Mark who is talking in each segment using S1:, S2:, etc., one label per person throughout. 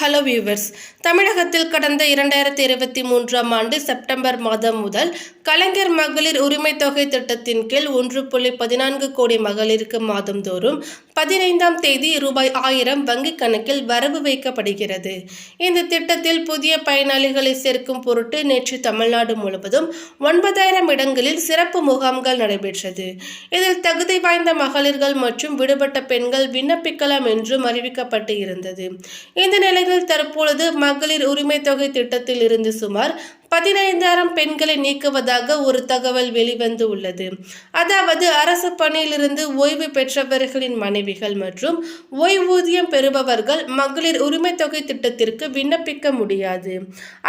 S1: Hello viewers தமிழகத்தில் கடந்த இரண்டாயிரத்தி இருபத்தி மூன்றாம் ஆண்டு செப்டம்பர் மாதம் முதல் கலைஞர் மகளிர் உரிமை தொகை திட்டத்தின் கீழ் ஒன்று புள்ளி பதினான்கு கோடி மகளிருக்கு மாதந்தோறும் பதினைந்தாம் தேதி ரூபாய் ஆயிரம் வங்கிக் கணக்கில் வரவு வைக்கப்படுகிறது. இந்த திட்டத்தில் புதிய பயனாளிகளை சேர்க்கும் பொருட்டு நேற்று தமிழ்நாடு முழுவதும் ஒன்பதாயிரம் இடங்களில் சிறப்பு முகாம்கள் நடைபெற்றது. இதில் தகுதி வாய்ந்த மகளிர்கள் மற்றும் விடுபட்ட பெண்கள் விண்ணப்பிக்கலாம் என்றும் அறிவிக்கப்பட்டு இருந்தது. இந்த நிலையில் தற்பொழுது மகளிர் உரிமை தொகை திட்டத்தில் இருந்து சுமார் பதினைந்தாயிரம் பெண்களை நீக்குவதாக ஒரு தகவல் வெளிவந்து உள்ளது. அதாவது அரசு பணியிலிருந்து ஓய்வு பெற்றவர்களின் மனைவிகள் மற்றும் ஓய்வூதியம் பெறுபவர்கள் மகளிர் உரிமை தொகை திட்டத்திற்கு விண்ணப்பிக்க முடியாது.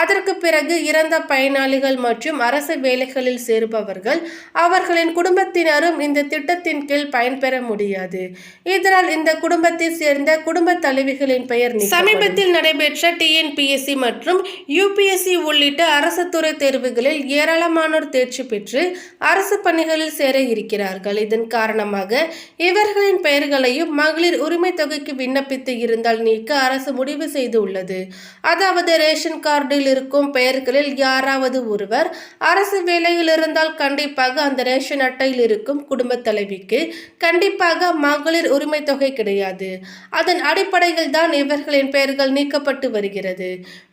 S1: அதற்கு பிறகு இறந்த பயனாளிகள் மற்றும் அரசு வேலைகளில் சேருபவர்கள் அவர்களின் குடும்பத்தினரும் இந்த திட்டத்தின் கீழ் பயன்பெற முடியாது. இதனால் இந்த குடும்பத்தை சேர்ந்த குடும்ப தலைவிகளின் பெயர் சமீபத்தில் நடைபெற்ற டிஎன்பிஎஸ்சி மற்றும் யூபிஎஸ்சி உள்ளிட்ட அரசு துறை தேர்வுகளில் ஏராளமானோர் தேர்ச்சி பெற்று அரசு பணிகளில் சேர இருக்கிறார்கள். இதன் காரணமாக இவர்களின் பெயர்களையும் மகளிர் உரிமை தொகைக்கு விண்ணப்பித்து இருந்தால் நீக்க அரசு முடிவு செய்துள்ளது. அதாவது ரேஷன் கார்டில் இருக்கும் பெயர்களில் யாராவது ஒருவர் அரசு வேலையில் இருந்தால் கண்டிப்பாக அந்த ரேஷன் அட்டையில் இருக்கும் குடும்ப தலைவிக்கு கண்டிப்பாக மகளிர் உரிமை தொகை கிடையாது. அதன் அடிப்படையில் தான் இவர்களின் பெயர்கள் நீக்கப்பட்டு வருகிறது.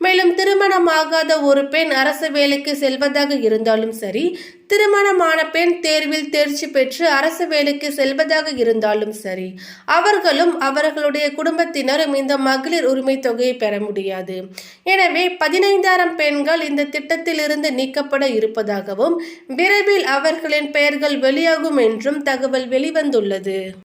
S1: மேலும் திருமணமாகாத ஒரு பெண் அரசு வேலைக்கு செல்வதாக இருந்தாலும் சரி திருமணமான பெண் தேர்வில் தேர்ச்சி பெற்று அரசு வேலைக்கு செல்வதாக இருந்தாலும் சரி அவர்களும் அவர்களுடைய குடும்பத்தினரும் இந்த மகளிர் உரிமை தொகையை பெற முடியாது. எனவே பதினைந்தாயிரம் பெண்கள் இந்த திட்டத்திலிருந்து நீக்கப்பட இருப்பதாகவும் விரைவில் அவர்களின் பெயர்கள் வெளியாகும் என்றும் தகவல் வெளிவந்துள்ளது.